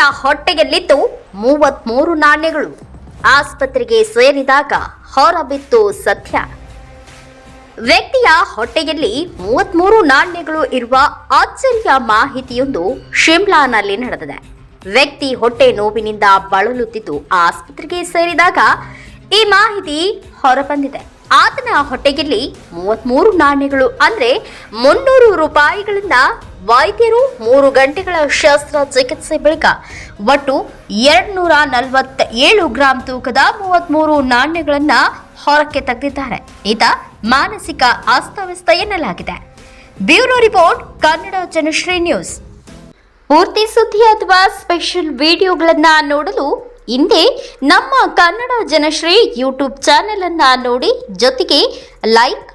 ವ್ಯಕ್ತಿಯ ಹೊಟ್ಟೆಯಲ್ಲಿದ್ದು ಮೂವತ್ಮೂರು ನಾಣ್ಯಗಳು. ಆಸ್ಪತ್ರೆಗೆ ಸೇರಿದಾಗ ಹೊರಬಿತ್ತು ಸತ್ಯ. ವ್ಯಕ್ತಿಯ ಹೊಟ್ಟೆಯಲ್ಲಿ ಮೂವತ್ಮೂರು ನಾಣ್ಯಗಳು ಇರುವ ಆಶ್ಚರ್ಯ ಮಾಹಿತಿಯೊಂದು ಶಿಮ್ಲಾನಲ್ಲಿ ನಡೆದಿದೆ. ವ್ಯಕ್ತಿ ಹೊಟ್ಟೆ ನೋವಿನಿಂದ ಬಳಲುತ್ತಿದ್ದು ಆಸ್ಪತ್ರೆಗೆ ಸೇರಿದಾಗ ಈ ಮಾಹಿತಿ ಹೊರಬಂದಿದೆ. ಆತನ ಹೊಟ್ಟೆಯಲ್ಲಿ ಮೂವತ್ಮೂರು ನಾಣ್ಯಗಳು ಅಂದ್ರೆ ಮುನ್ನೂರು ರೂಪಾಯಿಗಳಿಂದ ವೈದ್ಯರು ಮೂರು ಗಂಟೆಗಳ ಶಸ್ತ್ರ ಚಿಕಿತ್ಸೆ ಬಳಿಕ ಒಟ್ಟು ಎರಡ್ನೂರ ನಲವತ್ತ ಏಳು ಗ್ರಾಂ ತೂಕದ ಮೂವತ್ಮೂರು ನಾಣ್ಯಗಳನ್ನ ಹೊರಕ್ಕೆ ತೆಗೆದಿದ್ದಾರೆ. ಈತ ಮಾನಸಿಕ ಅಸ್ತವ್ಯಸ್ತ ಎನ್ನಲಾಗಿದೆ. Bureau report, Kannada Janashree news. ಪೂರ್ತಿ ಸುದ್ದಿ ಅಥವಾ ಸ್ಪೆಷಲ್ ವಿಡಿಯೋಗಳನ್ನ ನೋಡಲು ಹಿಂದೆ ನಮ್ಮ ಕನ್ನಡ ಜನಶ್ರೀ ಯೂಟ್ಯೂಬ್ ಚಾನೆಲ್ ಅನ್ನ ನೋಡಿ ಜೊತೆಗೆ ಲೈಕ್